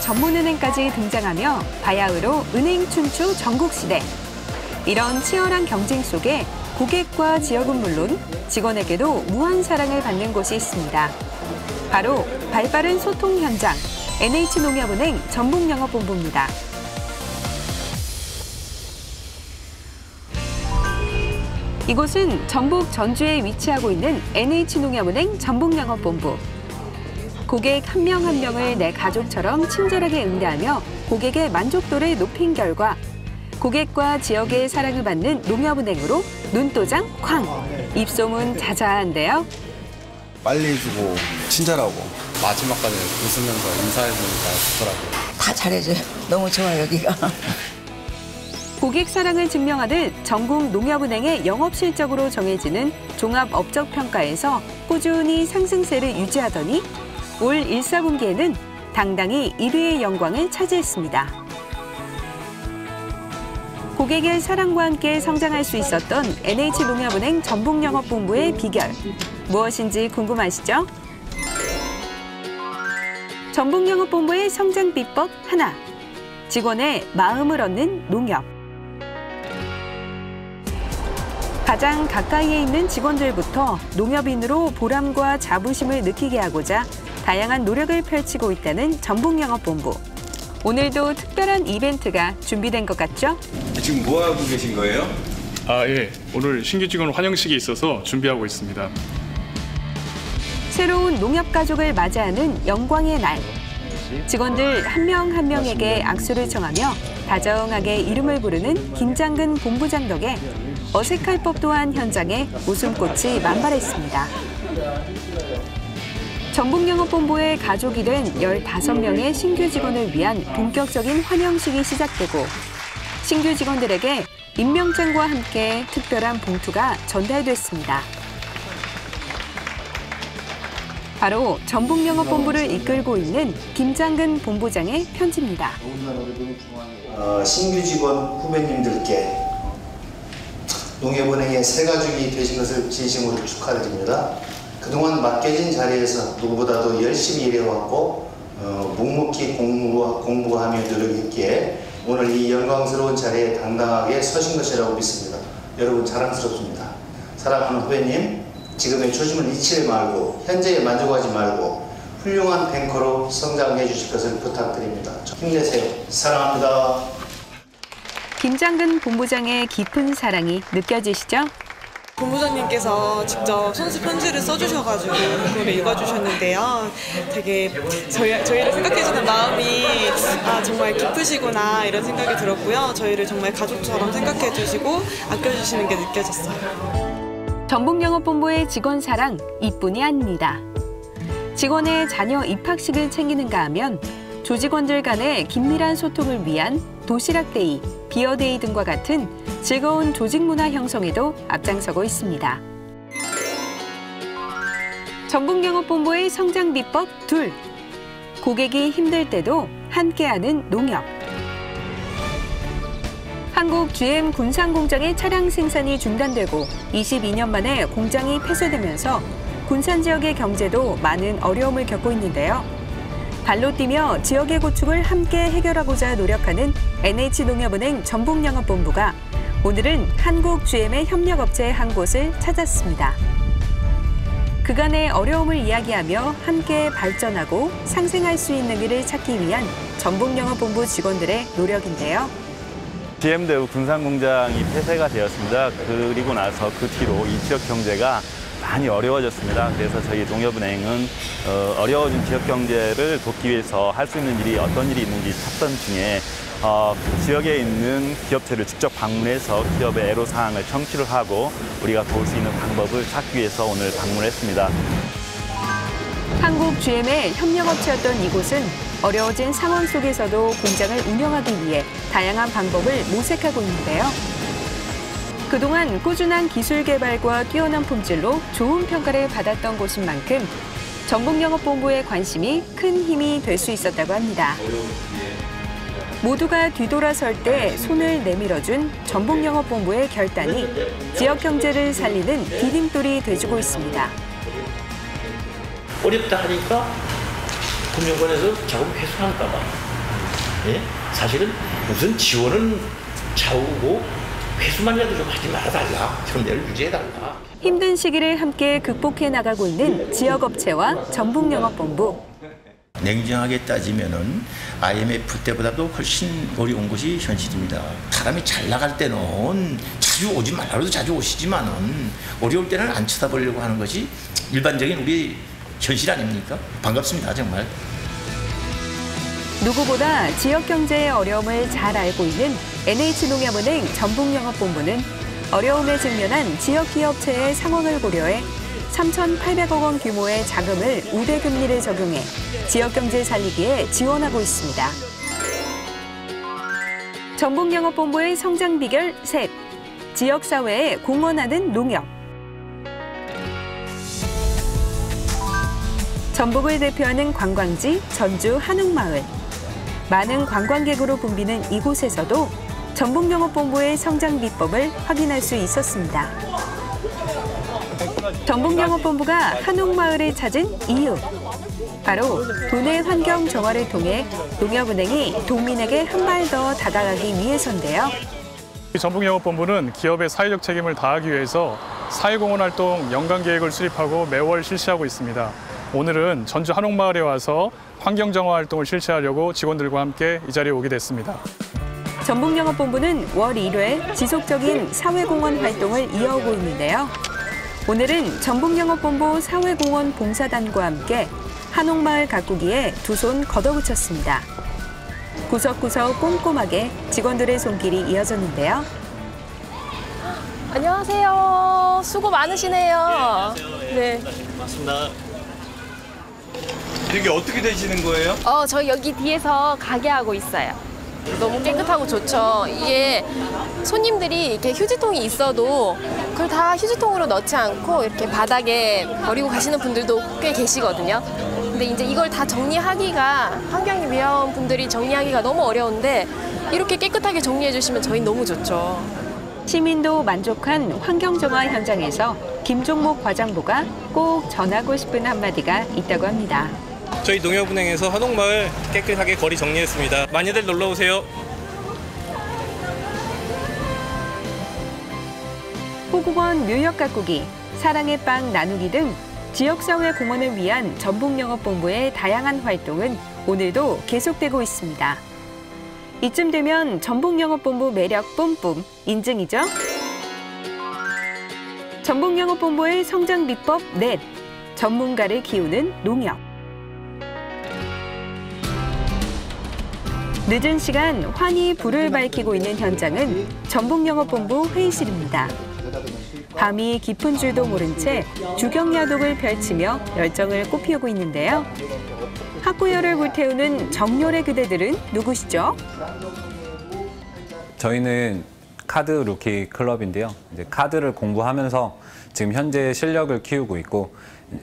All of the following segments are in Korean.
전문은행까지 등장하며 바야흐로 은행 춘추 전국시대. 이런 치열한 경쟁 속에 고객과 지역은 물론 직원에게도 무한 사랑을 받는 곳이 있습니다. 바로 발빠른 소통 현장, NH농협은행 전북영업본부입니다. 이곳은 전북 전주에 위치하고 있는 NH농협은행 전북영업본부. 고객 한명한 명을 내 가족처럼 친절하게 응대하며 고객의 만족도를 높인 결과 고객과 지역의 사랑을 받는 농협은행으로 눈도장 쾅! 입소문 자자한데요. 빨리 해주고 친절하고 마지막까지 웃으면서 인사해주니까 좋더라고요. 다 잘해줘요. 너무 좋아요, 여기가. 고객 사랑을 증명하듯 전국 농협은행의 영업 실적으로 정해지는 종합 업적 평가에서 꾸준히 상승세를 유지하더니 올 1사분기에는 당당히 1위의 영광을 차지했습니다. 고객의 사랑과 함께 성장할 수 있었던 NH농협은행 전북영업본부의 비결 무엇인지 궁금하시죠? 전북영업본부의 성장 비법 하나 직원의 마음을 얻는 농협 가장 가까이에 있는 직원들부터 농협인으로 보람과 자부심을 느끼게 하고자 다양한 노력을 펼치고 있다는 전북영업본부. 오늘도 특별한 이벤트가 준비된 것 같죠? 지금 뭐 하고 계신 거예요? 아, 예. 오늘 신규 직원 환영식이 있어서 준비하고 있습니다. 새로운 농협 가족을 맞이하는 영광의 날. 직원들 한 명한 명에게 악수를 청하며 다정하게 이름을 부르는 김장근 본부장 덕에 어색할 법도 한 현장에 웃음꽃이 만발했습니다. 전북영업본부의 가족이 된 15명의 신규 직원을 위한 본격적인 환영식이 시작되고 신규 직원들에게 임명장과 함께 특별한 봉투가 전달됐습니다. 바로 전북영업본부를 이끌고 있는 김장근 본부장의 편지입니다. 어, 신규 직원 후배님들께 농협은행의 새 가족이 되신 것을 진심으로 축하드립니다. 그동안 맡겨진 자리에서 누구보다도 열심히 일해왔고 어, 묵묵히 공부, 공부하며 노력했기에 오늘 이 영광스러운 자리에 당당하게 서신 것이라고 믿습니다. 여러분 자랑스럽습니다. 사랑하는 후배님, 지금의 초심을 잊지 말고 현재에 만족하지 말고 훌륭한 뱅커로 성장해 주실 것을 부탁드립니다. 힘내세요. 사랑합니다. 김장근 본부장의 깊은 사랑이 느껴지시죠? 본부장님께서 직접 손수 편지를 써주셔가지고 그걸 읽어주셨는데요. 되게 저희, 저희를 생각해주는 마음이 아, 정말 깊으시구나 이런 생각이 들었고요. 저희를 정말 가족처럼 생각해주시고 아껴주시는 게 느껴졌어요. 전북영업본부의 직원 사랑 이뿐이 아닙니다. 직원의 자녀 입학식을 챙기는가 하면 조직원들 간의 긴밀한 소통을 위한 도시락데이, 비어데이 등과 같은 즐거운 조직 문화 형성에도 앞장서고 있습니다. 전북영업본부의 성장 비법 둘. 고객이 힘들 때도 함께하는 농협. 한국 GM 군산 공장의 차량 생산이 중단되고 22년 만에 공장이 폐쇄되면서 군산 지역의 경제도 많은 어려움을 겪고 있는데요. 발로 뛰며 지역의 고충을 함께 해결하고자 노력하는 NH농협은행 전북영업본부가 오늘은 한국 GM의 협력업체 한 곳을 찾았습니다. 그간의 어려움을 이야기하며 함께 발전하고 상생할 수 있는 길을 찾기 위한 전북영업본부 직원들의 노력인데요. GM대우 군산공장이 폐쇄가 되었습니다. 그리고 나서 그 뒤로 이 지역 경제가 많이 어려워졌습니다. 그래서 저희 농협은행은 어, 어려워진 지역 경제를 돕기 위해서 할 수 있는 일이 어떤 일이 있는지 찾던 중에 어, 그 지역에 있는 기업체를 직접 방문해서 기업의 애로사항을 청취를 하고 우리가 도울 수 있는 방법을 찾기 위해서 오늘 방문했습니다. 한국 GM의 협력업체였던 이곳은 어려워진 상황 속에서도 공장을 운영하기 위해 다양한 방법을 모색하고 있는데요. 그동안 꾸준한 기술 개발과 뛰어난 품질로 좋은 평가를 받았던 곳인 만큼 전북영업본부의 관심이 큰 힘이 될 수 있었다고 합니다. 모두가 뒤돌아설 때 손을 내밀어준 전북영업본부의 결단이 지역 경제를 살리는 디딤돌이 돼주고 있습니다. 어렵다 하니까 금융권에서 자금 회수할까봐. 예? 사실은 무슨 지원은 차오고 회수만이라도 좀 하지 말아달라. 현대를 유지해달라. 힘든 시기를 함께 극복해 나가고 있는 지역업체와 전북영업본부. 냉정하게 따지면은 IMF 때보다도 훨씬 어려운 것이 현실입니다. 사람이 잘 나갈 때는 자주 오지 말라도 자주 오시지만은 어려울 때는 안 쳐다보려고 하는 것이 일반적인 우리 현실 아닙니까? 반갑습니다, 정말. 누구보다 지역 경제의 어려움을 잘 알고 있는 NH농협은행 전북영업본부는 어려움에 직면한 지역 기업체의 상황을 고려해 3,800억 원 규모의 자금을 우대 금리를 적용해 지역 경제 살리기에 지원하고 있습니다. 전북영업본부의 성장 비결 셋. 지역 사회에 공헌하는 농협. 전북을 대표하는 관광지 전주 한옥마을. 많은 관광객으로 붐비는 이곳에서도 전북영업본부의 성장 비법을 확인할 수 있었습니다. 전북영업본부가 한옥마을을 찾은 이유. 바로 도내 환경 정화를 통해 농협은행이 도민에게 한 발 더 다가가기 위해서인데요. 전북영업본부는 기업의 사회적 책임을 다하기 위해서 사회공헌 활동 연간 계획을 수립하고 매월 실시하고 있습니다. 오늘은 전주 한옥마을에 와서 환경 정화 활동을 실시하려고 직원들과 함께 이 자리에 오게 됐습니다. 전북영업본부는 월 1회 지속적인 사회공헌 활동을 이어오고 있는데요. 오늘은 전북영업본부 사회공헌 봉사단과 함께 한옥마을 가꾸기에 두 손 걷어붙였습니다. 구석구석 꼼꼼하게 직원들의 손길이 이어졌는데요. 안녕하세요. 수고 많으시네요. 네. 이게 어떻게 되시는 거예요? 어, 저 여기 뒤에서 가게 하고 있어요. 너무 깨끗하고 좋죠. 이게 손님들이 이렇게 휴지통이 있어도 그걸 다 휴지통으로 넣지 않고 이렇게 바닥에 버리고 가시는 분들도 꽤 계시거든요. 근데 이제 이걸 다 정리하기가 환경이 위험 분들이 정리하기가 너무 어려운데 이렇게 깨끗하게 정리해 주시면 저희 너무 좋죠. 시민도 만족한 환경정화 현장에서 김종목 과장부가 꼭 전하고 싶은 한마디가 있다고 합니다. 저희 농협은행에서 한옥마을 깨끗하게 거리 정리했습니다. 많이들 놀러 오세요. 호국원 묘역 가꾸기, 사랑의 빵 나누기 등 지역사회 공헌을 위한 전북영업본부의 다양한 활동은 오늘도 계속되고 있습니다. 이쯤 되면 전북영업본부 매력 뿜뿜 인증이죠? 전북영업본부의 성장 비법 넷, 전문가를 키우는 농협. 늦은 시간 환히 불을 밝히고 있는 현장은 전북영업본부 회의실입니다. 밤이 깊은 줄도 모른 채 주경야독을 펼치며 열정을 꽃피우고 있는데요. 학구열을 불태우는 정열의 그대들은 누구시죠? 저희는 카드 루키 클럽인데요. 이제 카드를 공부하면서 지금 현재 실력을 키우고 있고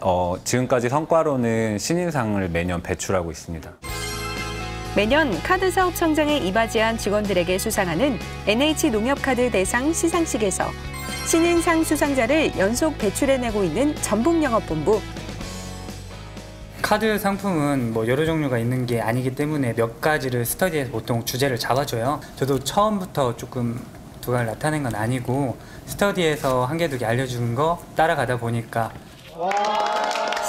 어, 지금까지 성과로는 신인상을 매년 배출하고 있습니다. 매년 카드 사업 성장에 이바지한 직원들에게 수상하는 NH 농협카드 대상 시상식에서 신인상 수상자를 연속 배출해내고 있는 전북영업본부. 카드 상품은 뭐 여러 종류가 있는 게 아니기 때문에 몇 가지를 스터디에서 보통 주제를 잡아줘요. 저도 처음부터 조금 두각을 나타낸 건 아니고 스터디에서 한 개 두 개 알려준 거 따라가다 보니까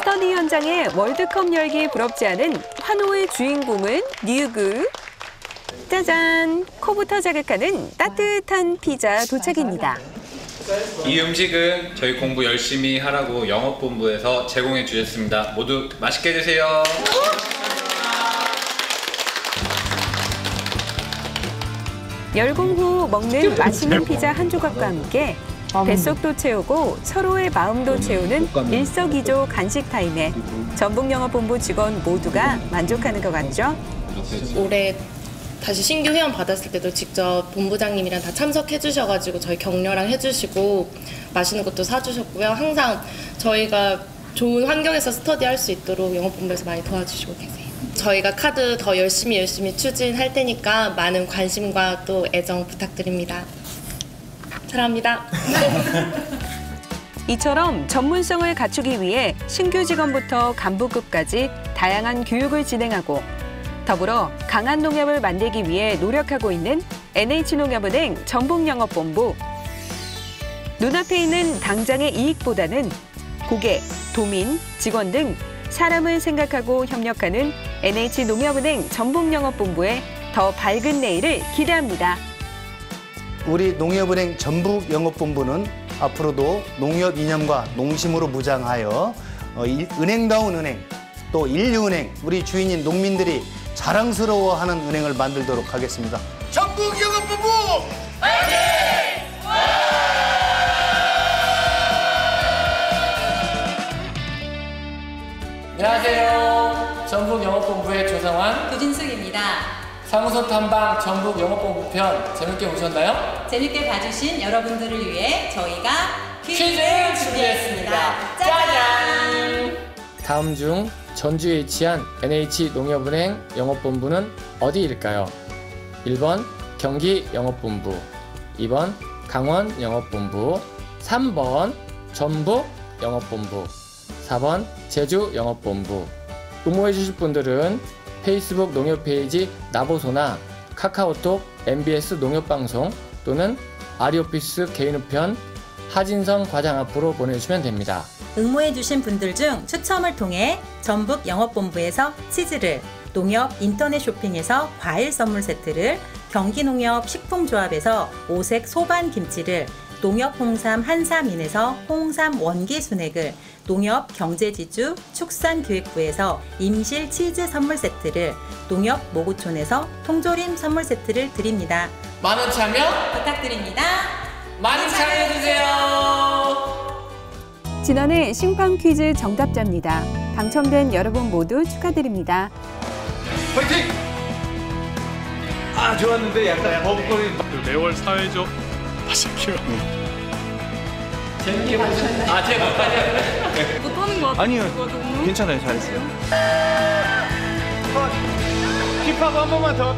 스터디 현장에 월드컵 열기 부럽지 않은 환호의 주인공은 뉴그. 짜잔! 코부터 자극하는 따뜻한 피자 도착입니다. 이 음식은 저희 공부 열심히 하라고 영업본부에서 제공해 주셨습니다. 모두 맛있게 드세요. 열공 후 먹는 맛있는 피자 한 조각과 함께 뱃속도 채우고 서로의 마음도 채우는 일석이조 간식 타임에 전북영업본부 직원 모두가 만족하는 것 같죠? 올해 다시 신규 회원 받았을 때도 직접 본부장님이랑 다 참석해 주셔가지고 저희 격려랑 해주시고 맛있는 것도 사주셨고요. 항상 저희가 좋은 환경에서 스터디 할 수 있도록 영업본부에서 많이 도와주시고 계세요. 저희가 카드 더 열심히 열심히 추진할 테니까 많은 관심과 또 애정 부탁드립니다. 사랑합니다. 이처럼 전문성을 갖추기 위해 신규 직원부터 간부급까지 다양한 교육을 진행하고 더불어 강한 농협을 만들기 위해 노력하고 있는 NH농협은행 전북영업본부. 눈앞에 있는 당장의 이익보다는 고객, 도민, 직원 등 사람을 생각하고 협력하는 NH농협은행 전북영업본부의 더 밝은 내일을 기대합니다. 우리 농협은행 전북 영업본부는 앞으로도 농협 이념과 농심으로 무장하여 어, 이- 은행다운 은행 또 인류은행 우리 주인인 농민들이 자랑스러워하는 은행을 만들도록 하겠습니다. 전북 영업본부 안녕하세요. 전북 영업본부의 조성환, 구진숙입니다. 사무소 탐방 전북 영업본부 편 재밌게 보셨나요? 재밌게 봐주신 여러분들을 위해 저희가 퀴즈를 준비했습니다. 짜잔! 다음 중 전주에 위치한 NH 농협은행 영업본부는 어디일까요? 1번 경기 영업본부, 2번 강원 영업본부, 3번 전북 영업본부, 4번 제주 영업본부. 응모해 주실 분들은 페이스북 농협 페이지 나보소나 카카오톡 MBS 농협방송 또는 아리오피스 개인 우편 하진성 과장 앞으로 보내주시면 됩니다. 응모해주신 분들 중 추첨을 통해 전북 영업본부에서 치즈를, 농협 인터넷 쇼핑에서 과일 선물 세트를, 경기농협 식품조합에서 오색 소반 김치를, 농협 홍삼 한삼인에서 홍삼 원기 순액을, 농협 경제지주 축산기획부에서 임실 치즈 선물 세트를, 농협 모구촌에서 통조림 선물 세트를 드립니다. 많은 참여 부탁드립니다. 많이 참여해주세요. 지난해 심판 퀴즈 정답자입니다. 당첨된 여러분 모두 축하드립니다. 파이팅! 아 좋았는데 약간 버벅거리는 그 매월 사회적 바삭기만 재밌게 보셨나요? 아 제가 못하냐? 못하는 거 같아요. 아니요. 괜찮아요. 잘했어요. 힙하고 한 번만 더